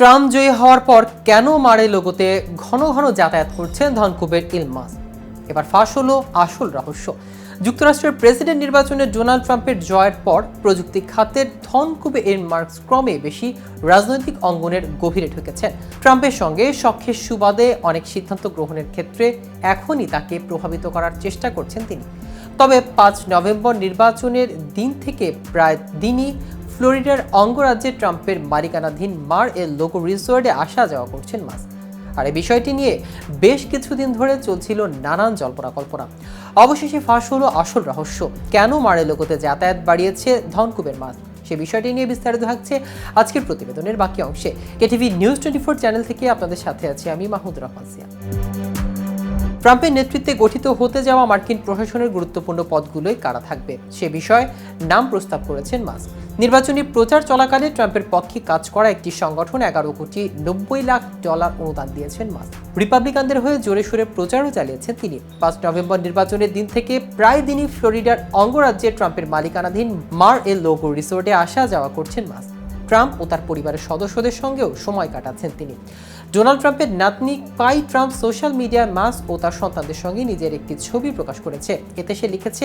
Trump জয়ী হওয়ার পর কেন মারে লোগোতে ঘন ঘন যাতায়াত করছেন ধনকুবের ইলমাস এবার ফাঁস হলো আসল রহস্য। যুক্তরাষ্ট্রের প্রেসিডেন্ট নির্বাচনে ডোনাল্ড ট্রাম্পের জয়ের পর প্রযুক্তি খাতের ধনকুবে এর মার্কস ক্রমে বেশি রাজনৈতিক অঙ্গনের গভীরে ঢুকেছেন। ট্রাম্পের সঙ্গে সখ্যের সুবাদে অনেক সিদ্ধান্ত গ্রহণের ক্ষেত্রে এখনই তাকে প্রভাবিত করার চেষ্টা করছেন তিনি। তবে পাঁচ নভেম্বর নির্বাচনের দিন থেকে প্রায় দিনই ফ্লোরিডার অঙ্গরাজ্যে ট্রাম্পের মালিকানাধীন মার এর লোগো রিসোর্টে আসা যাওয়া করছেন মাস্ক। আর এই বিষয়টি নিয়ে বেশ কিছুদিন ধরে চলছিল নানান জল্পনা কল্পনা অবশেষে ফাঁস হলো আসল রহস্য। কেন মারে লোগোতে যাতায়াত বাড়িয়েছে ধনকুবের মাছ সে বিষয়টি নিয়ে বিস্তারিত থাকছে আজকের প্রতিবেদনের বাকি অংশে। KTV news twenty four channel থেকে আপনাদের সাথে আছি আমি মাহমুদ রহমান সিয়া। ট্রাম্পের নেতৃত্বে গঠিত হতে যাওয়া মার্কিন প্রশাসনের গুরুত্বপূর্ণ পদগুলোই কারা থাকবে? সে বিষয়ে নাম প্রস্তাব করেছেন মাস্ক। নির্বাচনী প্রচার চলাকালে ট্রাম্পের পক্ষে কাজ করা একটি সংগঠন এগারো কোটি নব্বই লাখ ডলার অনুদান দিয়েছেন মাস্ক। রিপাবলিকানদের হয়ে জোরে সোরে প্রচারও চালিয়েছেন তিনি। পাঁচ নভেম্বর নির্বাচনের দিন থেকে প্রায় দিনই ফ্লোরিডার অঙ্গরাজ্যে ট্রাম্পের মালিকানাধীন মার এল লোগো রিসোর্টে আসা যাওয়া করছেন মাস্ক। ট্রাম্প ও তার পরিবারের সদস্যদের সঙ্গেও সময় কাটাচ্ছেন তিনি। ডোনাল্ড ট্রাম্পের নাতনি পাই ট্রাম্প সোশ্যাল মিডিয়ায় মাস ও তার সন্তানদের সঙ্গে নিজের একটি ছবি প্রকাশ করেছে। এতে সে লিখেছে,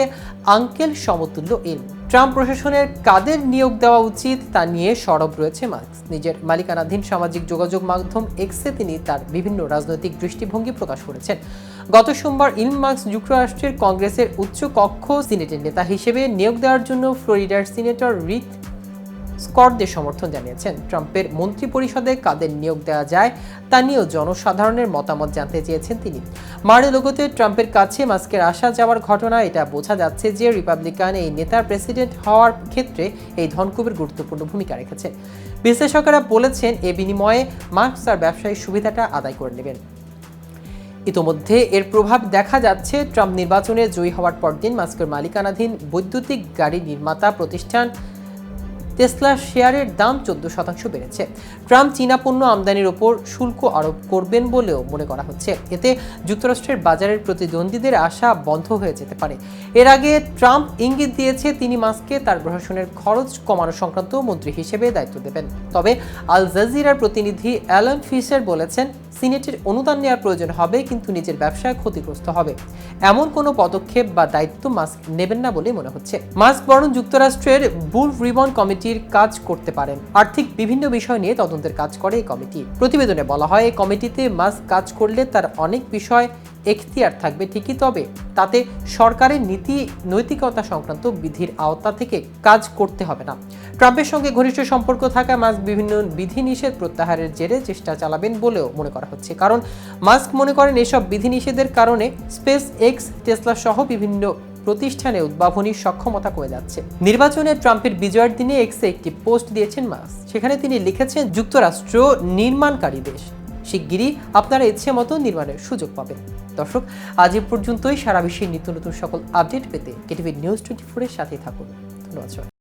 আঙ্কেল সমতুল্য ইল ট্রাম্প প্রশাসনের কাদের নিয়োগ দেওয়া উচিত তা নিয়ে সরব রয়েছে মার্কস। নিজের মালিকানাধীন সামাজিক যোগাযোগ মাধ্যম এক্সে তিনি তার বিভিন্ন রাজনৈতিক দৃষ্টিভঙ্গি প্রকাশ করেছেন। গত সোমবার ইলন মার্কস যুক্তরাষ্ট্রের কংগ্রেসের উচ্চ কক্ষ সিনেটের নেতা হিসেবে নিয়োগ দেওয়ার জন্য ফ্লোরিডার সিনেটর রিট স্কটদের সমর্থন জানিয়েছেন। ট্রাম্পের মন্ত্রী পরিষদে কাদের নিয়োগ দেওয়া যায় তা নিয়েও জনসাধারণের মতামত জানতে চেয়েছেন তিনি। মারে লোগোতে ট্রাম্পের কাছে মাস্কের আসা যাওয়ার ঘটনা, এটা বোঝা যাচ্ছে যে রিপাবলিকান এই নেতার প্রেসিডেন্ট হওয়ার ক্ষেত্রে এই ধনকুবের গুরুত্বপূর্ণ ভূমিকা রেখেছে বিশ্লেষকেরা বলেছেন, এ বিনিময়ে মার্কস তার ব্যবসায়িক সুবিধাটা আদায় করে নেবেন। ইতোমধ্যে এর প্রভাব দেখা যাচ্ছে, ট্রাম্প নির্বাচনে জয়ী হওয়ার পরদিন মাস্কের মালিকানাধীন বৈদ্যুতিক গাড়ি নির্মাতা প্রতিষ্ঠান টেসলা শেয়ারের দাম চোদ্দ শতাংশ বেড়েছে। ট্রাম্প চীনা পণ্য আমদানির ওপর শুল্ক আরোপ করবেন বলেও মনে করা হচ্ছে। এতে যুক্তরাষ্ট্রের বাজারের প্রতিদ্বন্দ্বীদের আশা বন্ধ হয়ে যেতে পারে। এর আগে ট্রাম্প ইঙ্গিত দিয়েছে, তিনি মাস্ককে তার প্রশাসনের খরচ কমানো সংক্রান্ত মন্ত্রী হিসেবে দায়িত্ব দেবেন। তবে আল জাজিরার প্রতিনিধি অ্যালান ফিশার বলেছেন সিনেটের অনুদান নেওয়ার প্রয়োজন হবে, কিন্তু নিজের ব্যবসায় ক্ষতিগ্রস্ত হবে। এমন কোনো পদক্ষেপ বা দায়িত্ব মাস্ক নেবেন না বলে মনে হচ্ছে। মাস্ক বরং যুক্তরাষ্ট্রের বুল রিবন কমিটির কাজ করতে পারেন। আর্থিক বিভিন্ন বিষয় নিয়ে তদন্তের কাজ করে এই কমিটি। প্রতিবেদনে বলা হয়, এই কমিটিতে মাস্ক কাজ করলে তার অনেক বিষয় এখতিয়ার থাকবে ঠিকই, তবে তাতে সরকারের নীতি, নৈতিকতা সংক্রান্ত বিধির আওতা থেকে কাজ করতে হবে না। ট্রাম্পের সঙ্গে ঘনিষ্ঠ সম্পর্ক থাকা মাস্ক বিভিন্ন বিধিনিষেধ প্রত্যাহারের জেরে চেষ্টা চালাবেন বলেও মনে করা হচ্ছে। কারণ মাস্ক মনে করেন এসব বিধিনিষেধের কারণে স্পেস এক্স টেসলা সহ বিভিন্ন প্রতিষ্ঠানে উদ্ভাবনীর সক্ষমতা কমে যাচ্ছে। নির্বাচনে ট্রাম্পের বিজয়ের দিনে এক্সে একটি পোস্ট দিয়েছেন মাস্ক। সেখানে তিনি লিখেছেন, যুক্তরাষ্ট্র নির্মাণকারী দেশ। শিগগিরই আপনারা ইচ্ছে মতো নির্মাণের সুযোগ পাবেন। দর্শক, আজ এ পর্যন্তই। সারা বিশ্বের নিত্য নতুন সকল আপডেট পেতে কেটিভি নিউজ টোয়েন্টি ফোরের সাথেই থাকুন। ধন্যবাদ।